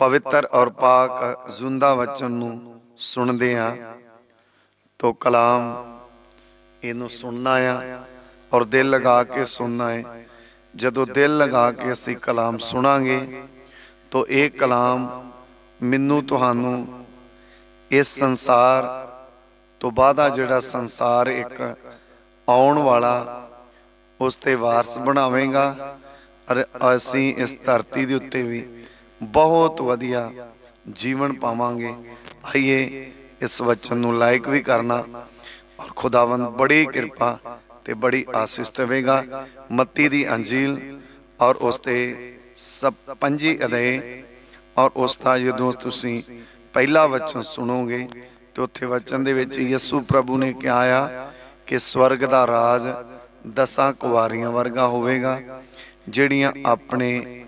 ਪਵਿੱਤਰ ਔਰ ਪਾਕ ਜ਼ਿੰਦਾ ਵਚਨ ਨੂੰ ਸੁਣਦੇ ਆ ਤੋ ਕਲਾਮ ਇਹਨੂੰ ਸੁਣਨਾ ਆ ਔਰ ਦਿਲ ਲਗਾ ਕੇ ਸੁਣਨਾ ਹੈ। ਜਦੋਂ ਦਿਲ ਲਗਾ ਕੇ ਅਸੀਂ ਕਲਾਮ ਸੁਣਾਂਗੇ, ਤੋ ਇਹ ਕਲਾਮ ਮੈਨੂੰ ਤੁਹਾਨੂੰ ਇਸ ਸੰਸਾਰ ਤੋਂ ਬਾਅਦਾ ਜਿਹੜਾ ਸੰਸਾਰ ਇੱਕ ਆਉਣ ਵਾਲਾ ਉਸ ਤੇ ਵਾਰਸ ਬਣਾਵੇਗਾ। ਔਰ ਅਸੀਂ ਇਸ ਧਰਤੀ ਦੇ ਉੱਤੇ ਵੀ ਬਹੁਤ ਵਧੀਆ ਜੀਵਨ ਪਾਵਾਂਗੇ। ਆਈਏ ਇਸ ਵਚਨ ਨੂੰ ਲਾਇਕ ਵੀ ਕਰਨਾ ਔਰ ਖੁਦਾਵੰਦ ਬੜੀ ਕਿਰਪਾ ਤੇ ਬੜੀ ਆਸੀਸ ਦੇਵੇਗਾ। ਮੱਤੀ ਦੀ ਅੰਜੀਲ ਔਰ ਉਸ ਤੇ ਸਭ ਪੰਜੀ ਅਧਿਆਏ ਔਰ ਉਸ ਦਾ ਜਦੋਂ ਤੁਸੀਂ ਪਹਿਲਾ ਵਚਨ ਸੁਣੋਗੇ ਤੇ ਉੱਥੇ ਵਚਨ ਦੇ ਵਿੱਚ ਯਿਸੂ ਪ੍ਰਭੂ ਨੇ ਕਿਹਾ ਆ ਕਿ ਸਵਰਗ ਦਾ ਰਾਜ ਦਸਾਂ ਕੁਵਾਰੀਆਂ ਵਰਗਾ ਹੋਵੇਗਾ, ਜਿਹੜੀਆਂ ਆਪਣੇ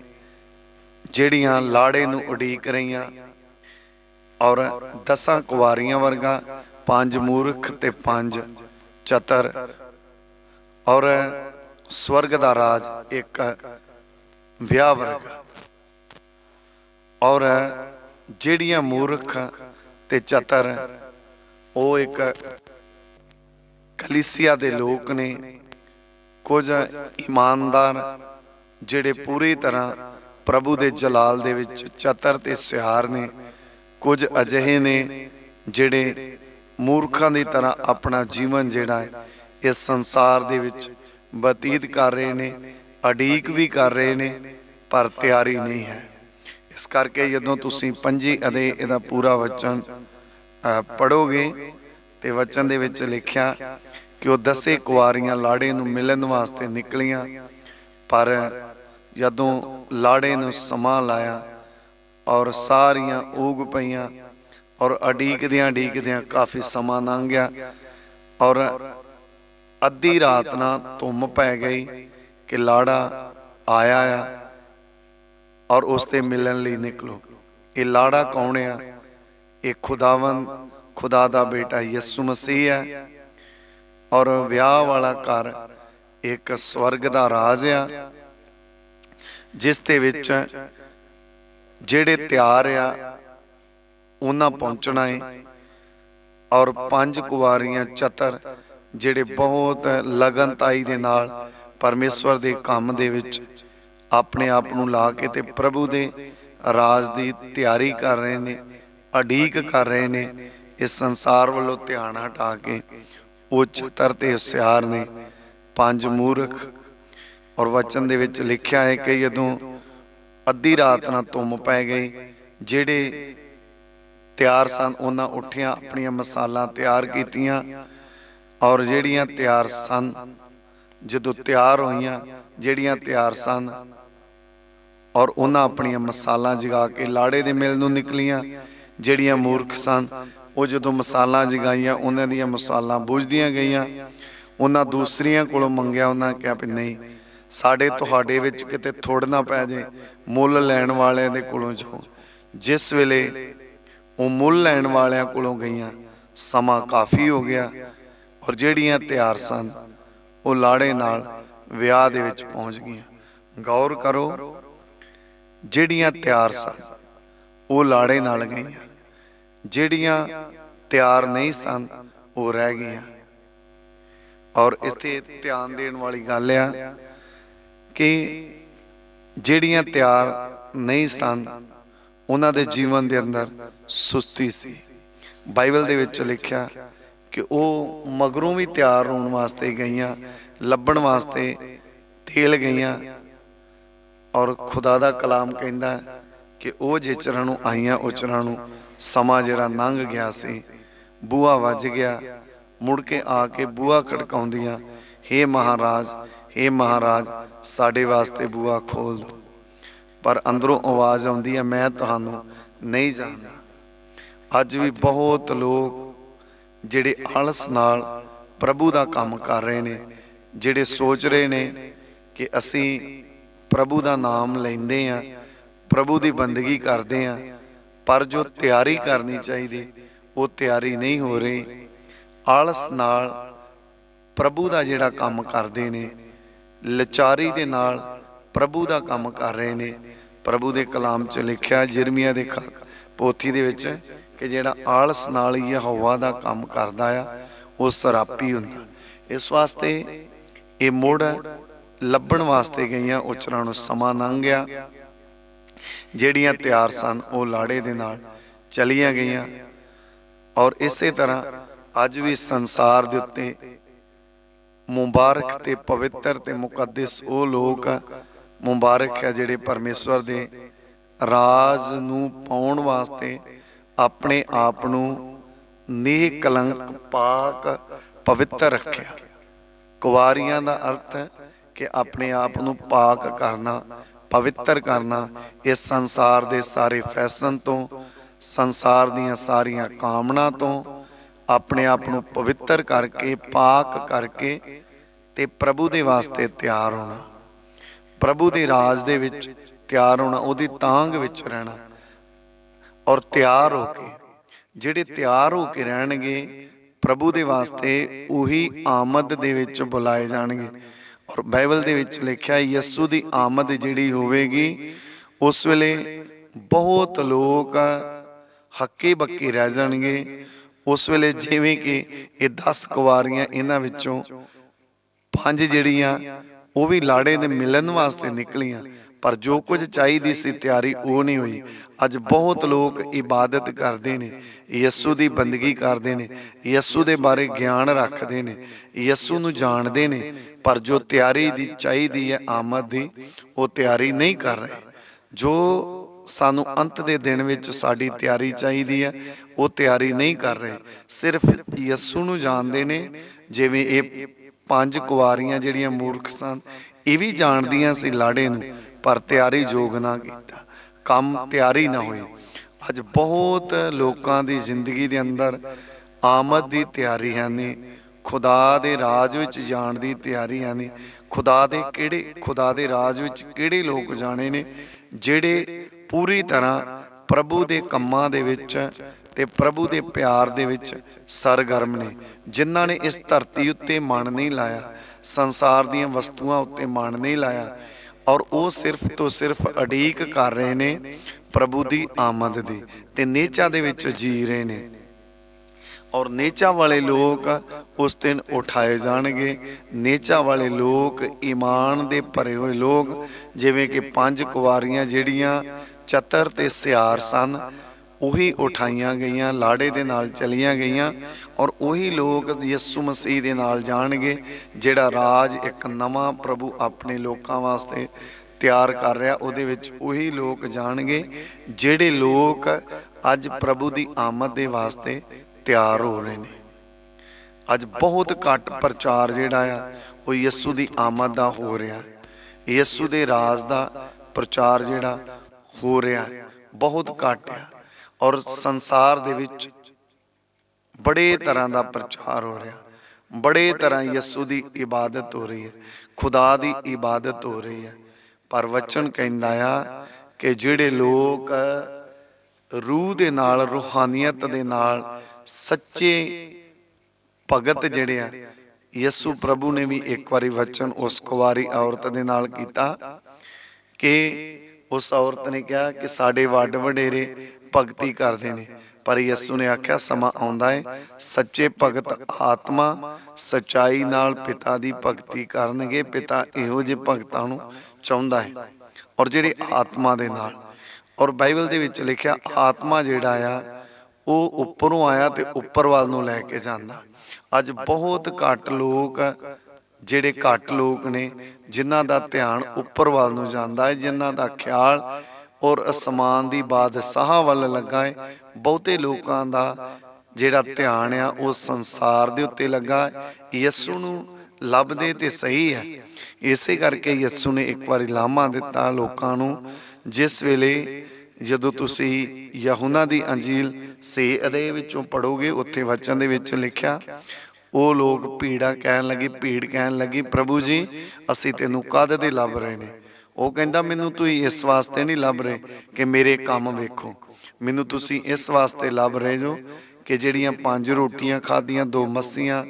ਜਿਹੜੀਆਂ ਲਾੜੇ ਨੂੰ ਉਡੀਕ ਰਹੀਆਂ ਔਰ ਦਸਾਂ ਕੁਵਾਰੀਆਂ ਵਰਗਾ ਪੰਜ ਮੂਰਖ ਤੇ ਪੰਜ ਚਤਰ ਔਰ ਸਵਰਗ ਦਾ ਰਾਜ ਇੱਕ ਵਿਆਹ ਵਰਗਾ। ਔਰ ਜਿਹੜੀਆਂ ਮੂਰਖ ਤੇ ਚਤਰ, ਉਹ ਇੱਕ ਕਲੀਸਿਆ ਦੇ ਲੋਕ ਨੇ, ਕੁਝ ਇਮਾਨਦਾਰ ਜਿਹੜੇ ਪੂਰੀ ਤਰ੍ਹਾਂ ਪ੍ਰਭੂ ਦੇ ਜਲਾਲ ਦੇ ਵਿੱਚ ਚਤਰ ਤੇ ਸਿਆਰ ਨੇ ਕੁਝ ਅਜਿਹੇ ਨੇ ਜਿਹੜੇ ਮੂਰਖਾਂ ਦੀ ਤਰ੍ਹਾਂ ਆਪਣਾ ਜੀਵਨ ਜਿਹੜਾ ਹੈ ਇਸ ਸੰਸਾਰ ਦੇ ਵਿੱਚ ਬਤੀਤ ਕਰ ਰਹੇ ਨੇ ਅਡੀਕ ਵੀ ਕਰ ਰਹੇ ਨੇ ਪਰ ਤਿਆਰੀ ਨਹੀਂ ਹੈ। ਇਸ ਕਰਕੇ ਜਦੋਂ ਤੁਸੀਂ ਪੰਜੀ ਅਦੇ ਇਹਦਾ ਪੂਰਾ ਵਚਨ ਪੜੋਗੇ ਤੇ ਵਚਨ ਦੇ ਵਿੱਚ ਲਿਖਿਆ ਕਿ ਉਹ ਦਸੇ ਕੁਆਰੀਆਂ ਲਾੜੇ ਨੂੰ ਮਿਲਣ ਵਾਸਤੇ ਨਿਕਲੀਆਂ ਪਰ ਜਦੋਂ ਲਾੜੇ ਨੂੰ ਸਮਾਂ ਲਾਇਆ ਔਰ ਸਾਰੀਆਂ ਊਗ ਪਈਆਂ ਔਰ ਅਡੀਕਦਿਆਂ ਅਡੀਕਦਿਆਂ ਕਾਫੀ ਸਮਾਂ ਲੰਘ ਗਿਆ ਔਰ ਅੱਧੀ ਰਾਤ ਨਾ ਧੁੰਮ ਪੈ ਗਈ ਕਿ ਲਾੜਾ ਆਇਆ ਆ ਔਰ ਉਸ ਤੇ ਮਿਲਣ ਲਈ ਨਿਕਲੋ। ਇਹ ਲਾੜਾ ਕੌਣ ਆ? ਇਹ ਖੁਦਾਵੰ ਖੁਦਾ ਦਾ ਬੇਟਾ ਯਿਸੂ ਮਸੀਹ ਹੈ ਔਰ ਵਿਆਹ ਵਾਲਾ ਘਰ ਇੱਕ ਸਵਰਗ ਦਾ ਰਾਜ ਆ ਜਿਸ ਦੇ ਵਿੱਚ ਜਿਹੜੇ ਤਿਆਰ ਆ ਉਹਨਾਂ ਪਹੁੰਚਣਾ ਹੈ ਔਰ ਪੰਜ ਕੁਵਾਰੀਆਂ ਚਤਰ ਜਿਹੜੇ ਬਹੁਤ ਲਗਨਤਾਈ ਦੇ ਨਾਲ ਪਰਮੇਸ਼ਵਰ ਦੇ ਕੰਮ ਦੇ ਵਿੱਚ ਆਪਣੇ ਆਪ ਨੂੰ ਲਾ ਕੇ ਤੇ ਪ੍ਰਭੂ ਦੇ ਰਾਜ ਦੀ ਤਿਆਰੀ ਕਰ ਰਹੇ ਨੇ ਅਡੀਕ ਕਰ ਰਹੇ ਨੇ ਇਸ ਸੰਸਾਰ ਵੱਲੋਂ ਧਿਆਨ ਹਟਾ ਕੇ ਉਹ ਚਤਰ ਤੇ ਹੁਸਿਆਰ ਨੇ ਪੰਜ ਮੂਰਖ ਔਰ ਵਚਨ ਦੇ ਵਿੱਚ ਲਿਖਿਆ ਹੈ ਕਿ ਜਦੋਂ ਅੱਧੀ ਰਾਤ ਨਾਲ ਧੁੰਮ ਪੈ ਗਈ, ਜਿਹੜੇ ਤਿਆਰ ਸਨ, ਉਹਨਾਂ ਉੱਠਿਆਂ ਆਪਣੀਆਂ ਮਸਾਲਾਂ ਤਿਆਰ ਕੀਤੀਆਂ ਔਰ ਜਿਹੜੀਆਂ ਤਿਆਰ ਸਨ, ਜਦੋਂ ਤਿਆਰ ਹੋਈਆਂ, ਜਿਹੜੀਆਂ ਤਿਆਰ ਸਨ ਔਰ ਉਹਨਾਂ ਆਪਣੀਆਂ ਮਸਾਲਾਂ ਜਗਾ ਕੇ ਲਾੜੇ ਦੇ ਮਿਲ ਨੂੰ ਨਿਕਲੀਆਂ, ਜਿਹੜੀਆਂ ਮੂਰਖ ਸਨ, ਉਹ ਜਦੋਂ ਮਸਾਲਾਂ ਜਗਾਈਆਂ, ਉਹਨਾਂ ਦੀਆਂ ਮਸਾਲਾਂ ਬੁਝਦੀਆਂ ਗਈਆਂ, ਉਹਨਾਂ ਦੂਸਰੀਆਂ ਕੋਲੋਂ ਮੰਗਿਆ, ਉਹਨਾਂ ਕਿਹਾ ਵੀ ਨਹੀਂ ਸਾਡੇ ਤੁਹਾਡੇ ਵਿੱਚ ਕਿਤੇ ਥੋੜ ਨਾ ਪੈ ਜੇ ਮੁੱਲ ਲੈਣ ਵਾਲਿਆਂ ਦੇ ਕੋਲੋਂ ਜਾਓ। ਜਿਸ ਵੇਲੇ ਉਹ ਮੁੱਲ ਲੈਣ ਵਾਲਿਆਂ ਕੋਲੋਂ ਗਈਆਂ ਸਮਾਂ ਕਾਫੀ ਹੋ ਗਿਆ ਔਰ ਜਿਹੜੀਆਂ ਤਿਆਰ ਸਨ ਉਹ ਲਾੜੇ ਨਾਲ ਵਿਆਹ ਦੇ ਵਿੱਚ ਪਹੁੰਚ ਗਈਆਂ। ਗੌਰ ਕਰੋ ਜਿਹੜੀਆਂ ਤਿਆਰ ਸਨ ਉਹ ਲਾੜੇ ਨਾਲ ਗਈਆਂ। ਜਿਹੜੀਆਂ ਤਿਆਰ ਨਹੀਂ ਸਨ ਉਹ ਰਹਿ ਗਈਆਂ। ਔਰ ਇੱਥੇ ਧਿਆਨ ਦੇਣ ਵਾਲੀ ਗੱਲ ਆ ਕਿ ਜਿਹੜੀਆਂ ਤਿਆਰ ਨਹੀਂ ਸਨ, ਉਹਨਾਂ ਦੇ ਜੀਵਨ ਦੇ ਅੰਦਰ ਸੁਸਤੀ ਸੀ। ਬਾਈਬਲ ਦੇ ਵਿੱਚ ਲਿਖਿਆ ਕਿ ਉਹ ਮਗਰੋਂ ਵੀ ਤਿਆਰ ਹੋਣ ਵਾਸਤੇ ਗਈਆਂ, ਲੱਭਣ ਵਾਸਤੇ ਤੇਲ ਗਈਆਂ ਔਰ ਖੁਦਾ ਦਾ ਕਲਾਮ ਕਹਿੰਦਾ ਕਿ ਉਹ ਜਿਚਰਾਂ ਨੂੰ ਆਈਆਂ ਉਚਰਾਂ ਨੂੰ ਸਮਾਂ ਜਿਹੜਾ ਲੰਘ ਗਿਆ ਸੀ, ਬੂਹਾ ਵੱਜ ਗਿਆ। ਮੁੜ ਕੇ ਆ ਕੇ ਬੂਹਾ ਖੜਕਾਉਂਦੀਆਂ हे ਮਹਾਰਾਜ हे ਮਹਾਰਾਜ ਸਾਡੇ ਵਾਸਤੇ ਬੂਆ ਖੋਲ ਦਿਓ ਪਰ ਅੰਦਰੋਂ ਆਵਾਜ਼ ਆਉਂਦੀ ਹੈ, ਮੈਂ ਤੁਹਾਨੂੰ ਨਹੀਂ ਜਾਣਦਾ। ਅੱਜ ਵੀ ਬਹੁਤ ਲੋਕ ਜਿਹੜੇ ਆਲਸ ਨਾਲ ਪ੍ਰਭੂ ਦਾ ਕੰਮ ਕਰ ਰਹੇ ਨੇ, ਜਿਹੜੇ ਸੋਚ ਰਹੇ ਨੇ ਕਿ ਅਸੀਂ ਪ੍ਰਭੂ ਦਾ ਨਾਮ ਲੈਂਦੇ ਆ ਪ੍ਰਭੂ ਦੀ ਬੰਦਗੀ ਕਰਦੇ ਆ ਪਰ ਜੋ ਤਿਆਰੀ ਕਰਨੀ ਚਾਹੀਦੀ, ਉਹ ਤਿਆਰੀ ਨਹੀਂ ਹੋ ਰਹੀ। ਆਲਸ ਨਾਲ ਪ੍ਰਭੂ ਦਾ ਜਿਹੜਾ ਕੰਮ ਕਰਦੇ ਨੇ ਲਚਾਰੀ ਦੇ ਨਾਲ ਪ੍ਰਭੂ ਦਾ ਕੰਮ ਕਰ ਰਹੇ ਨੇ। ਪ੍ਰਭੂ ਦੇ ਕਲਾਮ 'ਚ ਲਿਖਿਆ ਜਿਰਮੀਆ ਦੇ ਪੋਥੀ ਦੇ ਵਿੱਚ ਕਿ ਜਿਹੜਾ ਆਲਸ ਨਾਲ ਹੀ ਹਵਾ ਦਾ ਕੰਮ ਕਰਦਾ ਆ, ਉਹ ਸਰਾਪੀ ਹੁੰਦਾ। ਇਸ ਵਾਸਤੇ ਇਹ ਮੁੜ ਲੱਭਣ ਵਾਸਤੇ ਗਈਆਂ ਉਚਰਾਂ ਨੂੰ ਸਮਾਂ ਲੰਘ ਗਿਆ। ਜਿਹੜੀਆਂ ਤਿਆਰ ਸਨ, ਉਹ ਲਾੜੇ ਦੇ ਨਾਲ ਚਲੀਆਂ ਗਈਆਂ। ਔਰ ਇਸੇ ਤਰ੍ਹਾਂ ਅੱਜ ਵੀ ਸੰਸਾਰ ਦੇ ਉੱਤੇ ਮੁਬਾਰਕ ਤੇ ਪਵਿੱਤਰ ਤੇ ਮੁਕੱਦਸ ਉਹ ਲੋਕ ਮੁਬਾਰਕ ਹੈ ਜਿਹੜੇ ਪਰਮੇਸ਼ਵਰ ਦੇ ਰਾਜ ਨੂੰ ਪਾਉਣ ਵਾਸਤੇ ਆਪਣੇ ਆਪ ਨੂੰ ਨੀਹ ਕਲੰਕ ਪਾਕ ਪਵਿੱਤਰ ਰੱਖਿਆ। ਕੁਵਾਰੀਆਂ ਦਾ ਅਰਥ ਹੈ ਕਿ ਆਪਣੇ ਆਪ ਨੂੰ ਪਾਕ ਕਰਨਾ, ਪਵਿੱਤਰ ਕਰਨਾ, ਇਸ ਸੰਸਾਰ ਦੇ ਸਾਰੇ ਫੈਸ਼ਨ ਤੋਂ, ਸੰਸਾਰ ਦੀਆਂ ਸਾਰੀਆਂ ਕਾਮਨਾ ਤੋਂ ਆਪਣੇ ਆਪ ਨੂੰ ਪਵਿੱਤਰ ਕਰਕੇ, ਪਾਕ ਕਰਕੇ ਤੇ ਪ੍ਰਭੂ ਦੇ ਵਾਸਤੇ ਤਿਆਰ ਹੋਣਾ। ਪ੍ਰਭੂ ਦੇ ਰਾਜ ਦੇ ਵਿੱਚ ਤਿਆਰ ਹੋਣਾ, ਉਹਦੀ ਤਾਂਗ ਵਿੱਚ ਰਹਿਣਾ ਔਰ ਤਿਆਰ ਹੋ ਕੇ, ਜਿਹੜੇ ਤਿਆਰ ਹੋ ਕੇ ਰਹਿਣਗੇ, ਪ੍ਰਭੂ ਦੇ ਵਾਸਤੇ ਉਹੀ ਆਮਦ ਦੇ ਵਿੱਚ ਬੁਲਾਏ ਜਾਣਗੇ। ਔਰ ਬਾਈਬਲ ਦੇ ਵਿੱਚ ਲਿਖਿਆ ਯਿਸੂ ਦੀ ਆਮਦ ਜਿਹੜੀ ਹੋਵੇਗੀ, ਉਸ ਵੇਲੇ ਬਹੁਤ ਲੋਕ ਹੱਕੇ ਬੱਕੇ ਰਹਿ ਜਾਣਗੇ ਉਸ ਵੇਲੇ ਜਿਵੇਂ ਕਿ ਇਹ 10 ਕੁਵਾਰੀਆਂ ਇਹਨਾਂ ਵਿੱਚੋਂ ਪੰਜ ਜਿਹੜੀਆਂ, ਉਹ ਵੀ ਲਾੜੇ ਦੇ ਮਿਲਣ ਵਾਸਤੇ ਨਿਕਲੀਆਂ। ਪਰ ਜੋ ਕੁਝ ਚਾਹੀਦੀ ਸੀ, ਤਿਆਰੀ ਉਹ ਨਹੀਂ ਹੋਈ। ਅੱਜ ਬਹੁਤ ਲੋਕ ਇਬਾਦਤ ਕਰਦੇ ਨੇ, ਯਿਸੂ ਦੀ ਬੰਦਗੀ ਕਰਦੇ ਨੇ, ਯਿਸੂ ਦੇ ਬਾਰੇ ਗਿਆਨ ਰੱਖਦੇ ਨੇ, ਯਿਸੂ ਨੂੰ ਜਾਣਦੇ ਨੇ। ਪਰ ਜੋ ਤਿਆਰੀ ਦੀ ਚਾਹੀਦੀ ਹੈ ਆਮਦ ਦੀ, ਉਹ ਤਿਆਰੀ ਨਹੀਂ ਕਰ ਰਹੇ। ਜੋ ਸਾਨੂੰ ਅੰਤ ਦੇ ਦਿਨ ਵਿੱਚ ਸਾਡੀ ਤਿਆਰੀ ਚਾਹੀਦੀ ਹੈ। ਉਹ ਤਿਆਰੀ ਨਹੀਂ ਕਰ ਰਹੇ। ਸਿਰਫ ਯਿਸੂ ਨੂੰ ਜਾਣਦੇ ਨੇ। ਜਿਵੇਂ ਇਹ ਪੰਜ ਕੁਵਾਰੀਆਂ ਜਿਹੜੀਆਂ ਮੂਰਖ ਸਨ ਇਹ ਵੀ ਜਾਣਦੀਆਂ ਸੀ ਲਾੜੇ ਨੂੰ। ਪਰ ਤਿਆਰੀ ਜੋਗ ਨਾ ਕੀਤਾ। ਕੰਮ ਤਿਆਰੀ ਨਾ ਹੋਈ ਅੱਜ ਬਹੁਤ ਲੋਕਾਂ ਦੀ ਜ਼ਿੰਦਗੀ ਦੇ ਅੰਦਰ ਆਮਦ ਦੀ ਤਿਆਰੀ ਹੈ ਨਹੀਂ ਖੁਦਾ ਦੇ ਰਾਜ ਵਿੱਚ ਜਾਣ ਦੀ ਤਿਆਰੀ ਹੈ ਨਹੀਂ ਖੁਦਾ ਦੇ ਕਿਹੜੇ ਖੁਦਾ ਦੇ ਰਾਜ ਵਿੱਚ ਕਿਹੜੇ ਲੋਕ ਜਾਣੇ ਨੇ? ਜਿਹੜੇ ਪੂਰੀ ਤਰ੍ਹਾਂ ਪ੍ਰਭੂ ਦੇ ਕੰਮਾਂ ਦੇ ਵਿੱਚ ਤੇ ਪ੍ਰਭੂ ਦੇ ਪਿਆਰ ਦੇ ਵਿੱਚ ਸਰਗਰਮ ਨੇ, ਜਿਨ੍ਹਾਂ ਨੇ ਇਸ ਧਰਤੀ ਉੱਤੇ ਮਨ ਨਹੀਂ ਲਾਇਆ, ਸੰਸਾਰ ਦੀਆਂ ਵਸਤੂਆਂ ਉੱਤੇ ਮਨ ਨਹੀਂ ਲਾਇਆ ਔਰ ਉਹ ਸਿਰਫ ਤੋਂ ਸਿਰਫ ਅਡੀਕ ਕਰ ਰਹੇ ਨੇ ਪ੍ਰਭੂ ਦੀ ਆਮਦ ਦੀ ਤੇ ਨੇਚਾ ਦੇ ਵਿੱਚ ਜੀ ਰਹੇ ਨੇ। ਔਰ ਨੇਚਾ ਵਾਲੇ ਲੋਕ ਉਸ ਦਿਨ ਉਠਾਏ ਜਾਣਗੇ। ਨੇਚਾ ਵਾਲੇ ਲੋਕ ਈਮਾਨ ਦੇ ਭਰੇ ਹੋਏ ਲੋਕ, ਜਿਵੇਂ ਕਿ ਪੰਜ ਕੁਵਾਰੀਆਂ ਜਿਹੜੀਆਂ ਚਤਰ ਤੇ ਸਿਆਰ ਸਨ। ਉਹੀ ਉਠਾਈਆਂ ਗਈਆਂ, ਲਾੜੇ ਦੇ ਨਾਲ ਚਲੀਆਂ ਗਈਆਂ ਔਰ ਉਹੀ ਲੋਕ ਯਿਸੂ ਮਸੀਹ ਦੇ ਨਾਲ ਜਾਣਗੇ, ਜਿਹੜਾ ਰਾਜ ਇੱਕ ਨਵਾਂ ਪ੍ਰਭੂ ਆਪਣੇ ਲੋਕਾਂ ਵਾਸਤੇ ਤਿਆਰ ਕਰ ਰਿਹਾ, ਉਹਦੇ ਵਿੱਚ ਉਹੀ ਲੋਕ ਜਾਣਗੇ, ਜਿਹੜੇ ਲੋਕ ਅੱਜ ਪ੍ਰਭੂ ਦੀ ਆਮਦ ਦੇ ਵਾਸਤੇ ਤਿਆਰ ਹੋ ਰਹੇ ਨੇ। ਅੱਜ ਬਹੁਤ ਘੱਟ ਪ੍ਰਚਾਰ ਜਿਹੜਾ ਆ, ਉਹ ਯਿਸੂ ਦੀ ਆਮਦ ਦਾ ਹੋ ਰਿਹਾ। ਯਿਸੂ ਦੇ ਰਾਜ ਦਾ ਪ੍ਰਚਾਰ ਜਿਹੜਾ ਹੋ ਰਿਹਾ, ਬਹੁਤ ਘੱਟ ਆ। ਔਰ ਸੰਸਾਰ ਦੇ ਵਿੱਚ ਬੜੇ ਤਰ੍ਹਾਂ ਦਾ ਪ੍ਰਚਾਰ ਹੋ ਰਿਹਾ। ਬੜੇ ਤਰ੍ਹਾਂ ਯਿਸੂ ਦੀ ਇਬਾਦਤ ਹੋ ਰਹੀ ਹੈ, ਖੁਦਾ ਦੀ ਇਬਾਦਤ ਹੋ ਰਹੀ ਹੈ। ਪਰ ਵਚਨ ਕਹਿੰਦਾ ਆ ਕਿ ਜਿਹੜੇ ਲੋਕ ਰੂਹ ਦੇ ਨਾਲ, ਰੂਹਾਨੀਅਤ ਦੇ ਨਾਲ ਸੱਚੇ ਭਗਤ ਜਿਹੜੇ ਆ, ਯਿਸੂ ਪ੍ਰਭੂ ਨੇ ਵੀ ਇੱਕ ਵਾਰੀ ਵਚਨ ਉਸ ਕੁਵਾਰੀ ਔਰਤ ਦੇ ਨਾਲ ਕੀਤਾ ਕਿ ਉਸ ਔਰਤ ਨੇ ਕਿਹਾ ਕਿ ਸਾਡੇ ਵੱਡ ਵਡੇਰੇ ਭਗਤੀ ਕਰਦੇ ਨੇ। ਪਰ ਯਿਸੂ ਨੇ ਆਖਿਆ, ਸਮਾਂ ਆਉਂਦਾ ਹੈ ਸੱਚੇ ਭਗਤ ਆਤਮਾ ਸਚਾਈ ਨਾਲ ਪਿਤਾ ਦੀ ਭਗਤੀ ਕਰਨਗੇ, ਪਿਤਾ ਇਹੋ ਜਿਹੇ ਭਗਤਾਂ ਨੂੰ ਚਾਹੁੰਦਾ ਹੈ ਔਰ ਜਿਹੜੇ ਆਤਮਾ ਦੇ ਨਾਲ। ਔਰ ਬਾਈਬਲ ਦੇ ਵਿੱਚ ਲਿਖਿਆ, ਆਤਮਾ ਜਿਹੜਾ ਆ, ਉਹ ਉੱਪਰੋਂ ਆਇਆ ਤੇ ਉੱਪਰ ਵੱਲ ਨੂੰ ਲੈ ਕੇ ਜਾਂਦਾ। ਅੱਜ ਬਹੁਤ ਘੱਟ ਲੋਕ ਜਿਹੜੇ ਘੱਟ ਲੋਕ ਨੇ ਜਿਨ੍ਹਾਂ ਦਾ ਧਿਆਨ ਉੱਪਰ ਵੱਲ ਨੂੰ ਜਾਂਦਾ ਹੈ ਜਿਨ੍ਹਾਂ ਦਾ ਖਿਆਲ ਔਰ ਅਸਮਾਨ ਦੀ ਬਾਦਸ਼ਾਹ ਵੱਲ ਲੱਗਾ ਹੈ। ਬਹੁਤੇ ਲੋਕਾਂ ਦਾ ਜਿਹੜਾ ਧਿਆਨ ਆ ਉਹ ਸੰਸਾਰ ਦੇ ਉੱਤੇ ਲੱਗਾ ਯਿਸੂ ਨੂੰ ਲੱਭਦੇ ਤੇ ਸਹੀ ਹੈ। ਇਸੇ ਕਰਕੇ ਯਿਸੂ ਨੇ ਇੱਕ ਵਾਰੀ ਲਾਮਾ ਦਿੱਤਾ ਲੋਕਾਂ ਨੂੰ ਜਿਸ ਵੇਲੇ ਜਦੋਂ ਤੁਸੀਂ ਯਹੂਨਾ ਦੀ ਅੰਜੀਲ ਸੇ ਅਦੇ ਵਿੱਚੋਂ ਪੜੋਗੇ ਉੱਥੇ ਵਚਨ ਦੇ ਵਿੱਚ ਲਿਖਿਆ ਉਹ ਲੋਕ ਭੀੜਾ ਕਹਿਣ ਲੱਗੀ, ਭੀੜ ਕਹਿਣ ਲੱਗੀ, ਪ੍ਰਭੂ ਜੀ, ਅਸੀਂ ਤੈਨੂੰ ਕਦ ਦੇ ਲੱਭ ਰਹੇ ਨੇ? ਉਹ ਕਹਿੰਦਾ, ਮੈਨੂੰ ਤੁਸੀਂ ਇਸ ਵਾਸਤੇ ਨਹੀਂ ਲੱਭ ਰਹੇ ਕਿ ਮੇਰੇ ਕੰਮ ਵੇਖੋ। ਮੈਨੂੰ ਤੁਸੀਂ ਇਸ ਵਾਸਤੇ ਲੱਭ ਰਹੇ ਜੋ ਕਿ ਜਿਹੜੀਆਂ ਪੰਜ ਰੋਟੀਆਂ ਖਾਧੀਆਂ, ਦੋ ਮੱਸੀਆਂ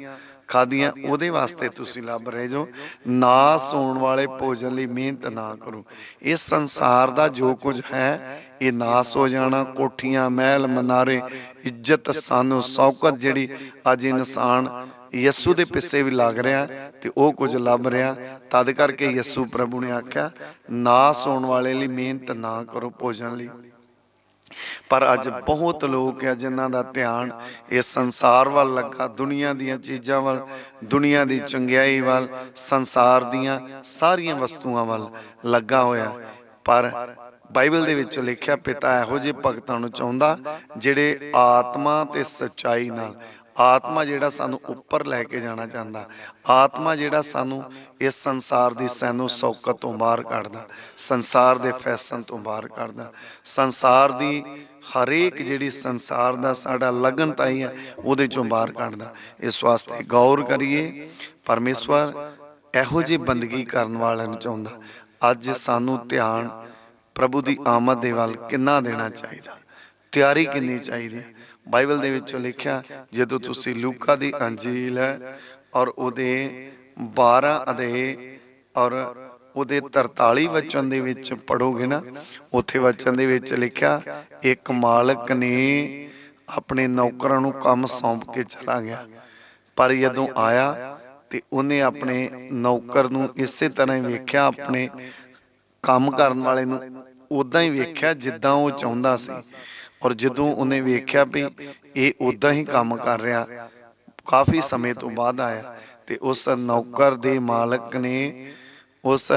ਖਾਦੀਆਂ ਉਹਦੇ ਵਾਸਤੇ ਤੁਸੀਂ ਲੱਭ ਰਹੇ ਜੋ। ਨਾ ਸੌਣ ਵਾਲੇ ਭੋਜਨ ਲਈ ਮਿਹਨਤ ਨਾ ਕਰੋ। ਇਸ ਸੰਸਾਰ ਦਾ ਜੋ ਕੁਝ ਹੈ, ਇਹ ਨਾਸ ਹੋ ਜਾਣਾ। ਕੋਠੀਆਂ, ਮਹਿਲ, ਮਨਾਰੇ, ਇੱਜ਼ਤ, ਸਾਨੂੰ ਸੌਕਤ ਜਿਹੜੀ ਅੱਜ ਇਨਸਾਨ ਯਿਸੂ ਦੇ ਪਿੱਛੇ ਵੀ ਲੱਗ ਰਿਹਾ ਤੇ ਉਹ ਕੁਝ ਲੱਭ ਰਿਹਾ। ਤਦ ਕਰਕੇ ਯਿਸੂ ਪ੍ਰਭੂ ਨੇ ਆਖਿਆ ਨਾ ਸੌਣ ਵਾਲੇ ਲਈ ਮਿਹਨਤ ਨਾ ਕਰੋ ਭੋਜਨ ਲਈ। ਪਰ ਅੱਜ ਬਹੁਤ ਲੋਕ ਆ ਜਿਨ੍ਹਾਂ ਦਾ ਧਿਆਨ ਇਸ ਸੰਸਾਰ ਵੱਲ ਲੱਗਾ ਦੁਨੀਆ ਦੀਆਂ ਚੀਜ਼ਾਂ ਵੱਲ ਦੁਨੀਆ ਦੀ ਚੰਗਿਆਈ ਵੱਲ ਸੰਸਾਰ ਦੀਆਂ ਸਾਰੀਆਂ ਵਸਤੂਆਂ ਵੱਲ ਲੱਗਾ ਹੋਇਆ। ਪਰ ਬਾਈਬਲ ਦੇ ਵਿੱਚ ਲਿਖਿਆ ਪਿਤਾ ਇਹੋ ਜਿਹੇ ਭਗਤਾਂ ਨੂੰ ਚਾਹੁੰਦਾ ਜਿਹੜੇ ਆਤਮਾ ਤੇ ਸੱਚਾਈ ਨਾਲ ਆਤਮਾ ਜਿਹੜਾ ਸਾਨੂੰ ਉੱਪਰ ਲੈ ਕੇ ਜਾਣਾ ਚਾਹੁੰਦਾ, ਆਤਮਾ ਜਿਹੜਾ ਸਾਨੂੰ ਇਸ ਸੰਸਾਰ ਦੀ ਸੈਨੋ ਸੌਕਤ ਤੋਂ ਬਾਹਰ ਕੱਢਦਾ, ਸੰਸਾਰ ਦੇ ਫੈਸ਼ਨ ਤੋਂ ਬਾਹਰ ਕੱਢਦਾ, ਸੰਸਾਰ ਦੀ ਹਰੇਕ ਜਿਹੜੀ ਸੰਸਾਰ ਦਾ ਸਾਡਾ ਲਗਨ ਲਗਨਤਾਈ ਹੈ, ਉਹਦੇ ਚੋਂ ਬਾਹਰ ਕੱਢਦਾ। ਇਸ ਵਾਸਤੇ ਗੌਰ ਕਰੀਏ, ਪਰਮੇਸ਼ਵਰ ਇਹੋ ਜਿਹੀ ਬੰਦਗੀ ਕਰਨ ਵਾਲਿਆਂ ਨੂੰ ਚਾਹੁੰਦਾ। ਅੱਜ ਸਾਨੂੰ ਧਿਆਨ ਪ੍ਰਭੂ ਦੀ ਆਮਦ ਦੇ ਵੱਲ ਕਿੰਨਾ ਦੇਣਾ ਚਾਹੀਦਾ? ਤਿਆਰੀ ਕਿੰਨੀ ਚਾਹੀਦੀ? ਹੈ ਬਾਈਬਲ ਦੇ ਵਿੱਚੋਂ ਲਿਖਿਆ, ਜਦੋਂ ਤੁਸੀਂ ਲੂਕਾ ਦੀ ਅੰਜੀਲ ਔਰ ਉਹਦੇ 12 ਅਧੇ ਔਰ ਉਹਦੇ 43 ਵਚਨ ਦੇ ਵਿੱਚ ਪੜੋਗੇ ਨਾ, ਉੱਥੇ ਵਚਨ ਦੇ ਵਿੱਚ ਲਿਖਿਆ, ਇੱਕ ਮਾਲਕ ਨੇ ਆਪਣੇ ਨੌਕਰਾਂ ਨੂੰ ਕੰਮ ਸੌਂਪ ਕੇ ਚਲਾ ਗਿਆ। ਪਰ ਜਦੋਂ ਆਇਆ ਤੇ ਉਹਨੇ ਆਪਣੇ ਨੌਕਰ ਨੂੰ ਇਸੇ ਤਰ੍ਹਾਂ ਹੀ ਵੇਖਿਆ, ਆਪਣੇ ਕੰਮ ਕਰਨ ਵਾਲੇ ਨੂੰ ਉਦਾਂ ਹੀ ਵੇਖਿਆ ਜਿੱਦਾਂ ਉਹ ਚਾਹੁੰਦਾ ਸੀ। ਔਰ ਜਦੋਂ ਉਹਨੇ ਵੇਖਿਆ ਵੀ ਇਹ ਉਦਾਂ ਹੀ ਕੰਮ ਕਰ ਰਿਹਾ, ਕਾਫੀ ਸਮੇਂ ਤੋਂ ਬਾਅਦ ਆਇਆ ਤੇ ਉਸ ਨੌਕਰ ਦੇ ਮਾਲਕ ਨੇ ਉਸ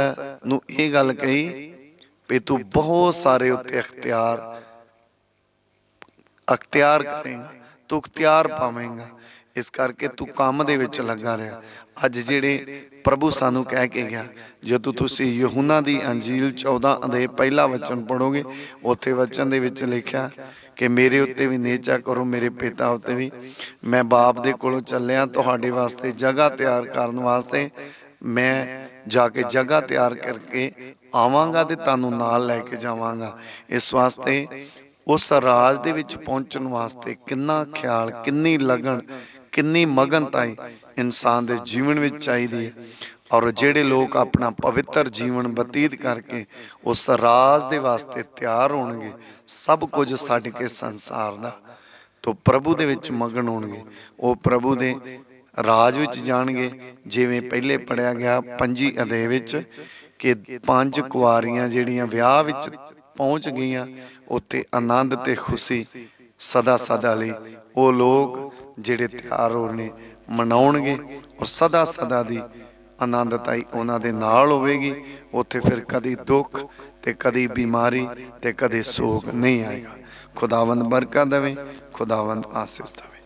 ਨੂੰ ਇਹ ਗੱਲ ਕਹੀ ਵੀ ਤੂੰ ਬਹੁਤ ਸਾਰੇ ਉੱਤੇ ਅਖਤਿਆਰ ਅਖਤਿਆਰ ਕਰੇਗਾ, ਤੂੰ ਅਖਤਿਆਰ ਪਾਵੇਂਗਾ। ਇਸ ਕਰਕੇ ਤੂੰ ਕੰਮ ਦੇ ਵਿੱਚ ਲੱਗਾ ਰਿਹਾ। ਅੱਜ ਜਿਹੜੇ ਪ੍ਰਭੂ ਸਾਨੂੰ ਕਹਿ ਕੇ ਗਿਆ ਜਦੋਂ ਤੁਸੀਂ ਯਹੂਨਾ ਦੀ ਅੰਜੀਲ 14 ਅਧੇ ਪਹਿਲਾ ਵਚਨ ਪੜੋਗੇ ਉੱਥੇ ਵਚਨ ਦੇ ਵਿੱਚ ਲਿਖਿਆ ਕਿ ਮੇਰੇ ਉੱਤੇ ਵੀ ਨੇਚਾ ਕਰੋ ਮੇਰੇ ਪਿਤਾ ਉੱਤੇ ਵੀ। ਮੈਂ ਬਾਪ ਦੇ ਕੋਲੋਂ ਚੱਲਿਆ ਤੁਹਾਡੇ ਵਾਸਤੇ ਜਗ੍ਹਾ ਤਿਆਰ ਕਰਨ ਵਾਸਤੇ ਮੈਂ ਜਾ ਕੇ ਜਗ੍ਹਾ ਤਿਆਰ ਕਰਕੇ ਆਵਾਂਗਾ ਤੇ ਤੁਹਾਨੂੰ ਨਾਲ ਲੈ ਕੇ ਜਾਵਾਂਗਾ। ਇਸ ਵਾਸਤੇ ਉਸ ਰਾਜ ਦੇ ਵਿੱਚ ਪਹੁੰਚਣ ਵਾਸਤੇ ਕਿੰਨਾ ਖਿਆਲ ਕਿੰਨੀ ਲਗਨ ਕਿੰਨੀ ਮਗਨਤਾਈ ਇਨਸਾਨ ਦੇ ਜੀਵਨ ਵਿੱਚ ਚਾਹੀਦੀ ਹੈ। ਔਰ ਜਿਹੜੇ ਲੋਕ ਆਪਣਾ ਪਵਿੱਤਰ ਜੀਵਨ ਬਤੀਤ ਕਰਕੇ ਉਸ ਰਾਜ ਦੇ ਵਾਸਤੇ ਤਿਆਰ ਹੋਣਗੇ, ਸਭ ਕੁਝ ਛੱਡ ਕੇ ਸੰਸਾਰ ਦਾ। ਤੋਂ ਪ੍ਰਭੂ ਦੇ ਵਿੱਚ ਮਗਨ ਹੋਣਗੇ। ਉਹ ਪ੍ਰਭੂ ਦੇ ਰਾਜ ਵਿੱਚ ਜਾਣਗੇ। ਜਿਵੇਂ ਪਹਿਲੇ ਪੜਿਆ ਗਿਆ ਪੰਜੀ ਅਦੇ ਵਿੱਚ ਕਿ ਪੰਜ ਕੁਆਰੀਆਂ ਜਿਹੜੀਆਂ ਵਿਆਹ ਵਿੱਚ ਪਹੁੰਚ ਗਈਆਂ, ਉੱਥੇ ਆਨੰਦ ਤੇ ਖੁਸ਼ੀ ਸਦਾ ਸਦਾ ਲਈ। ਉਹ ਲੋਕ ਜਿਹੜੇ ਤਿਆਰ ਹੋ ਨੇ ਮਨਾਉਣਗੇ ਔਰ ਸਦਾ ਸਦਾ ਦੀ ਆਨੰਦਤਾਈ ਉਹਨਾਂ ਦੇ ਨਾਲ ਹੋਵੇਗੀ। ਉੱਥੇ ਫਿਰ ਕਦੀ ਦੁੱਖ ਤੇ ਕਦੀ ਬਿਮਾਰੀ ਤੇ ਕਦੇ ਸੋਗ ਨਹੀਂ ਆਏਗਾ। ਖੁਦਾਵੰਦ ਬਰਕਤ ਦੇਵੇ, ਖੁਦਾਵੰਦ ਆਸੀਸ ਦੇਵੇ।